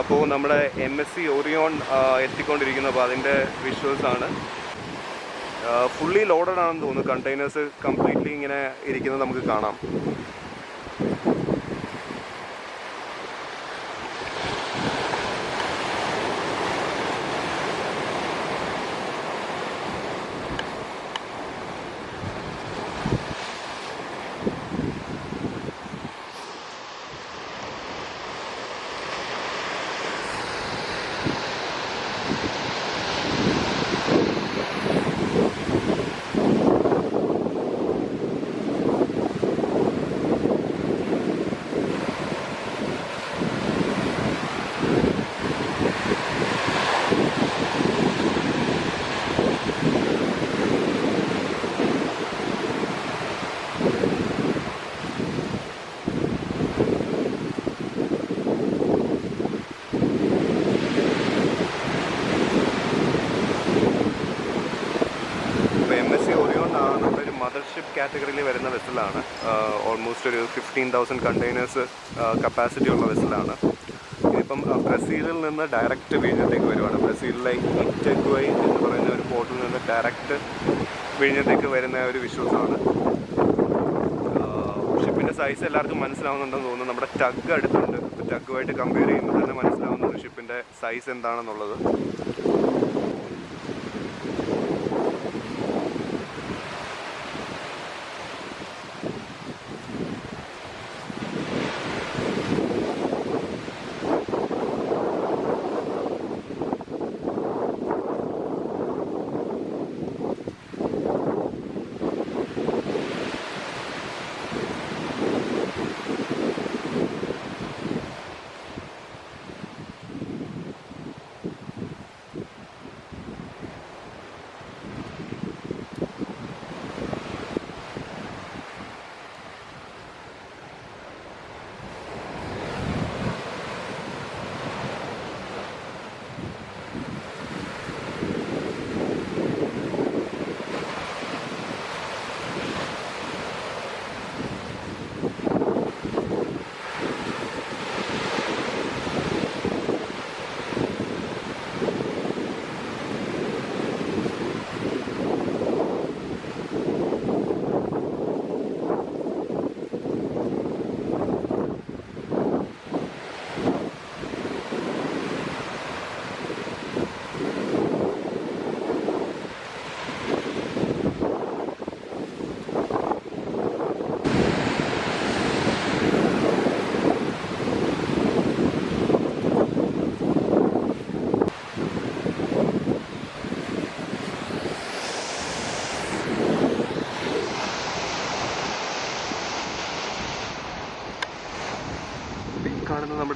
അപ്പോൾ നമ്മുടെ M S C Orion എത്തിക്കൊണ്ടിരിക്കുന്നു അപ്പോൾ അതിന്റെ ആണ്. ഫുള്ളി ലോഡഡ് ആണെന്ന് തോന്നുന്നു. കണ്ടെയ്നേഴ്സ് കംപ്ലീറ്റ്ലി ഇങ്ങനെ ഇരിക്കുന്നത് നമുക്ക് കാണാം ഇപ്പോൾ എം എസ് സി ഓറിയോൺ നമ്മുടെ ഒരു മദർഷിപ്പ് കാറ്റഗറിയിൽ വരുന്ന വെസലാണ്. ഓൾമോസ്റ്റ് ഒരു ഫിഫ്റ്റീൻ തൗസൻഡ് കണ്ടെയ്നേഴ്സ് കപ്പാസിറ്റി ഉള്ള വെസലാണ്. ഇതിപ്പം ബ്രസീലിൽ നിന്ന് ഡയറക്റ്റ് വിഴിഞ്ഞത്തേക്ക് വരുവാണ്. ബ്രസീലിലെ ഇറ്റഗ്വൈ എന്ന് പറയുന്ന ഒരു പോർട്ടിൽ നിന്ന് ഡയറക്റ്റ് വിഴിഞ്ഞത്തേക്ക് വരുന്ന ഒരു വിശ്വാസമാണ്. ഷിപ്പിന്റെ സൈസ് എല്ലാവർക്കും മനസ്സിലാവുന്നുണ്ടെന്ന് തോന്നുന്നു. നമ്മുടെ ടഗ് അടുത്തുണ്ട്. ടഗുമായിട്ട് കമ്പയർ ചെയ്യുമ്പോൾ തന്നെ മനസ്സിലാവുന്നുണ്ട് ഷിപ്പിന്റെ സൈസ് എന്താണെന്നുള്ളത്.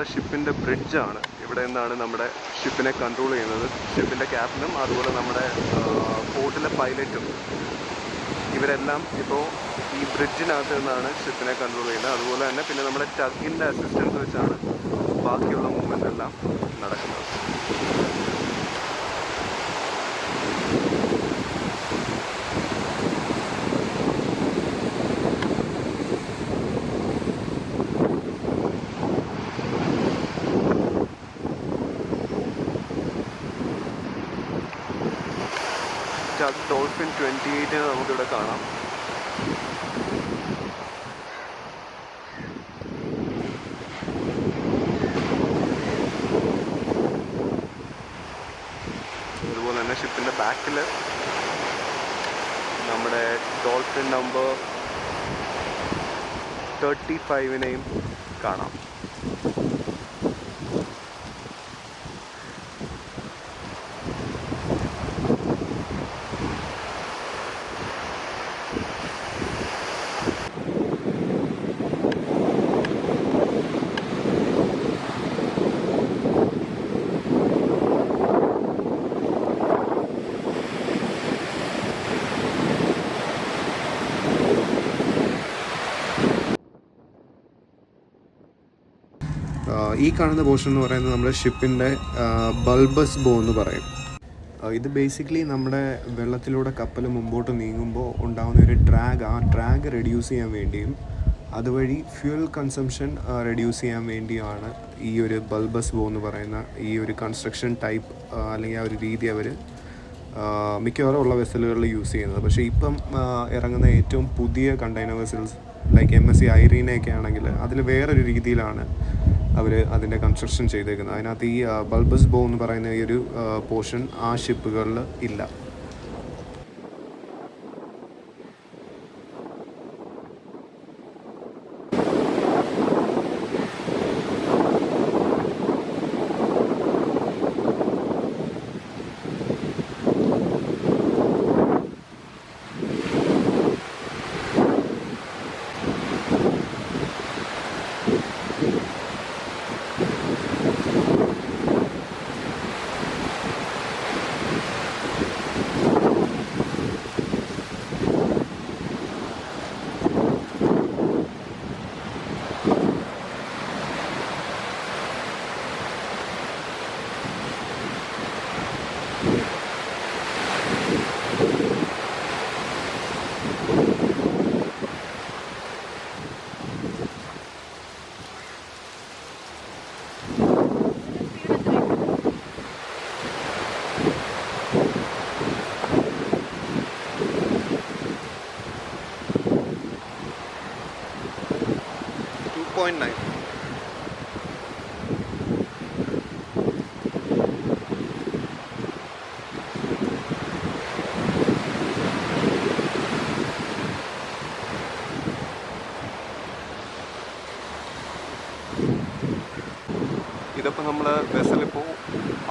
നമ്മുടെ ഷിപ്പിന്റെ ബ്രിഡ്ജാണ് ഇവിടെ നിന്നാണ് നമ്മുടെ ഷിപ്പിനെ കൺട്രോൾ ചെയ്യുന്നത്. ഷിപ്പിന്റെ ക്യാപ്റ്റനും അതുപോലെ നമ്മുടെ ബോട്ടിലെ പൈലറ്റും ഇവരെല്ലാം ഇപ്പോൾ ഈ ബ്രിഡ്ജിനകത്ത് നിന്നാണ് ഷിപ്പിനെ കൺട്രോൾ ചെയ്യുന്നത്. അതുപോലെ തന്നെ പിന്നെ നമ്മുടെ ടഗിന്റെ അസിസ്റ്റൻസ് വെച്ചാണ് ബാക്കിയുള്ള മൂവ്മെന്റ് എല്ലാം നടക്കുന്നത്. ഡോൾഫിൻ ട്വന്റി എയ്റ്റിന് നമുക്കിവിടെ കാണാം. അതുപോലെ തന്നെ ഷിപ്പിന്റെ ബാക്കിൽ നമ്മുടെ ഡോൾഫിൻ നമ്പർ തേർട്ടി ഫൈവിനെയും കാണാം. ഈ കാണുന്ന പോർഷൻ എന്ന് പറയുന്നത് നമ്മുടെ ഷിപ്പിന്റെ ബൾബസ് ബോ എന്ന് പറയും. ഇത് ബേസിക്കലി നമ്മുടെ വെള്ളത്തിലൂടെ കപ്പൽ മുമ്പോട്ട് നീങ്ങുമ്പോൾ ഉണ്ടാകുന്ന ഒരു ഡ്രാഗ് ആ ഡ്രാഗ് റെഡ്യൂസ് ചെയ്യാൻ വേണ്ടിയും അതുവഴി ഫ്യൂൽ കൺസംഷൻ റെഡ്യൂസ് ചെയ്യാൻ വേണ്ടിയാണ് ഈ ഒരു ബൾബസ് ബോ എന്ന് പറയുന്ന ഈ ഒരു കൺസ്ട്രക്ഷൻ ടൈപ്പ് അല്ലെങ്കിൽ ആ ഒരു രീതി അവർ മിക്കവാറും ഉള്ള വെസലുകളിൽ യൂസ് ചെയ്യുന്നത്. പക്ഷേ ഇപ്പം ഇറങ്ങുന്ന ഏറ്റവും പുതിയ container vessels like M S C ഐറീനയൊക്കെ ആണെങ്കിൽ അതിൽ വേറൊരു രീതിയിലാണ് അവർ അതിന്റെ കൺസ്ട്രക്ഷൻ ചെയ്തേക്കുന്നത്. അതിനകത്ത് ഈ ബൾബസ് ബോ എന്ന് പറയുന്ന ഈ ഒരു പോർഷൻ ആ ഷിപ്പുകളിൽ ഇല്ല.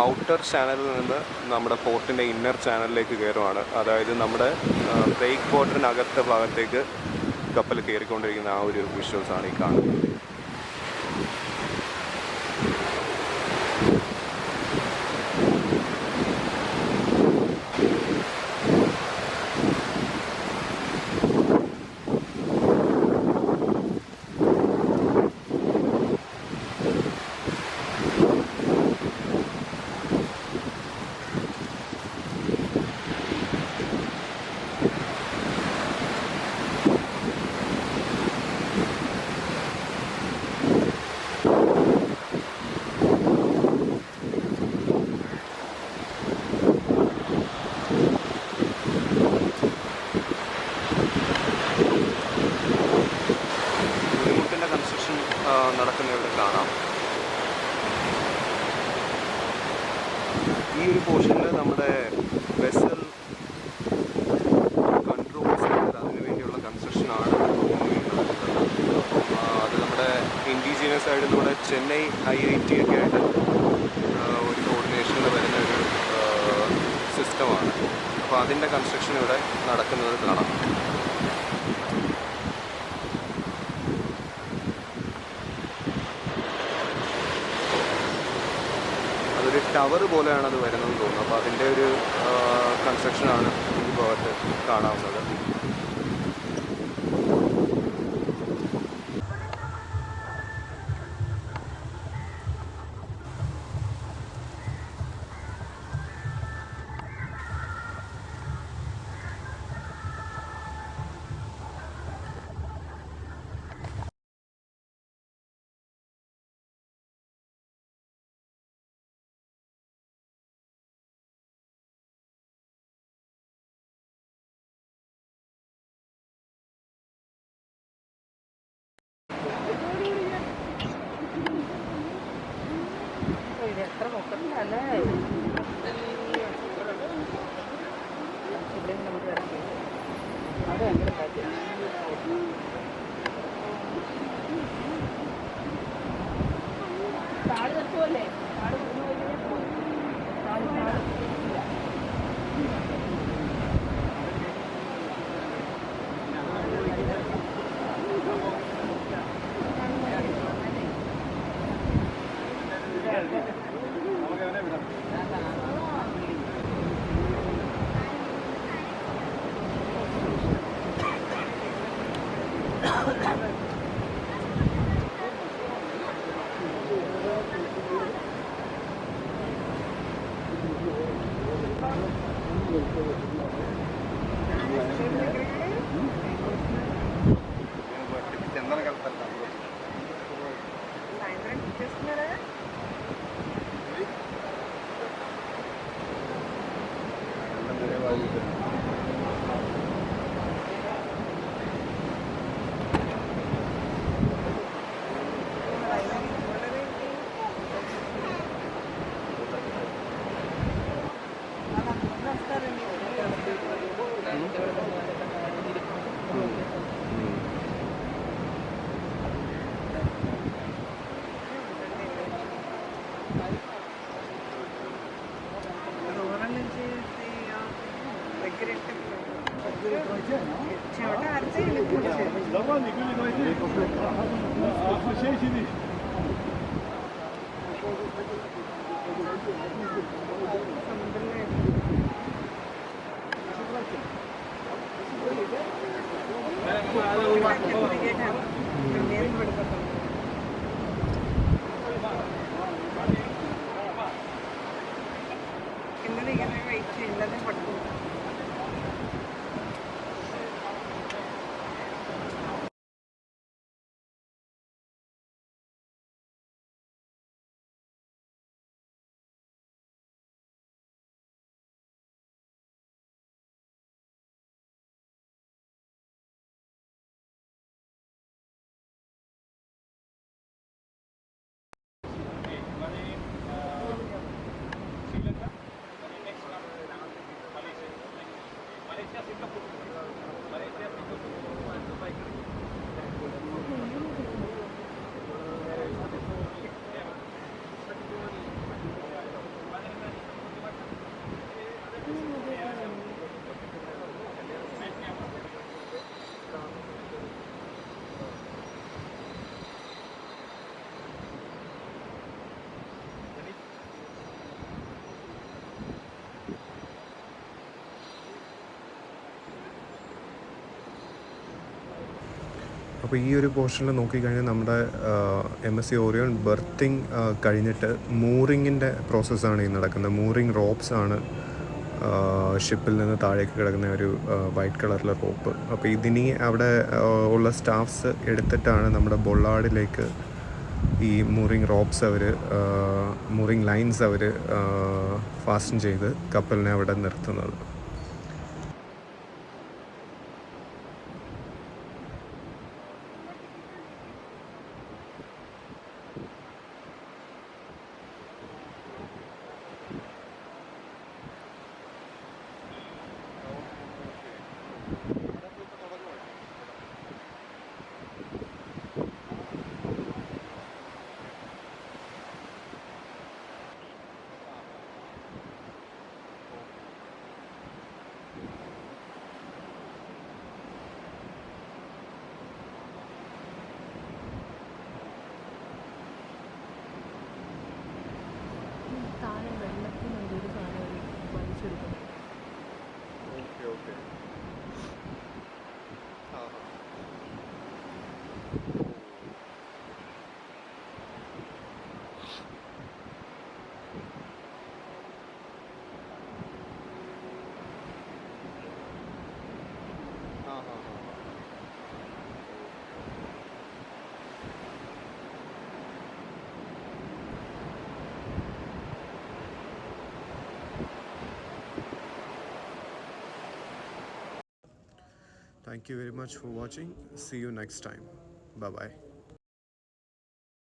ഔട്ടർ ചാനലിൽ നിന്ന് നമ്മുടെ പോർട്ടിന്റെ ഇന്നർ ചാനലിലേക്ക് കയറുവാണ്. അതായത് നമ്മുടെ ബ്രേക്ക് പോർട്ടിനകത്തെ ഭാഗത്തേക്ക് കപ്പൽ കയറിക്കൊണ്ടിരിക്കുന്ന ആ ഒരു വിഷ്വൽസാണ് ഈ കാണുന്നത് ബുദ്ധിമുട്ടിന്റെ കൺസ്ട്രക്ഷൻ നടക്കുന്ന ഇവിടെ കാണാം ഈ ഒരു പോർഷനിൽ നമ്മുടെ വെസൽ കൺട്രോൾ അതിന് വേണ്ടിയുള്ള കൺസ്ട്രക്ഷനാണ് അത് നമ്മുടെ ഇൻഡിജിനിയസ് സൈഡിലൂടെ ചെന്നൈ ഐ ഐ ടി ഒക്കെ ആയിട്ട് ആ, ഒരു കോർഡിനേഷനിൽ വരുന്ന ഒരു സിസ്റ്റമാണ് അപ്പോൾ കൺസ്ട്രക്ഷൻ ഇവിടെ നടക്കുന്നത് കാണാം. അതൊരു ടവർ പോലെയാണ് അത് വരുന്നത് തോന്നുന്നു. അപ്പോൾ അതിന്റെ ഒരു കൺസ്ട്രക്ഷനാണ് ഈ ഭാഗത്ത് കാണാവുന്നത്. ಮೇಲ್ ಬಿಡ್ಬೇಕು അപ്പോൾ ഈ ഒരു പോർഷനിൽ നോക്കിക്കഴിഞ്ഞാൽ നമ്മുടെ M S C Orion berthing കഴിഞ്ഞിട്ട് മൂറിങ്ങിന്റെ പ്രോസസ്സാണ് ഈ നടക്കുന്നത്. മൂറിങ് റോപ്സ് ആണ് ഷിപ്പിൽ നിന്ന് താഴേക്ക് കിടക്കുന്ന ഒരു വൈറ്റ് കളറിലെ റോപ്പ് അപ്പോൾ ഇതിനി അവിടെ ഉള്ള സ്റ്റാഫ്സ് എടുത്തിട്ടാണ് നമ്മുടെ ബൊള്ളാടിലേക്ക് ഈ മൂറിങ് റോപ്സ് അവർ മൂറിങ് ലൈൻസ് അവർ ഫാസ്റ്റൻ ചെയ്ത് കപ്പലിനെ അവിടെ നിർത്തുന്നത്. Thank you very much for watching. See you next time. Bye bye.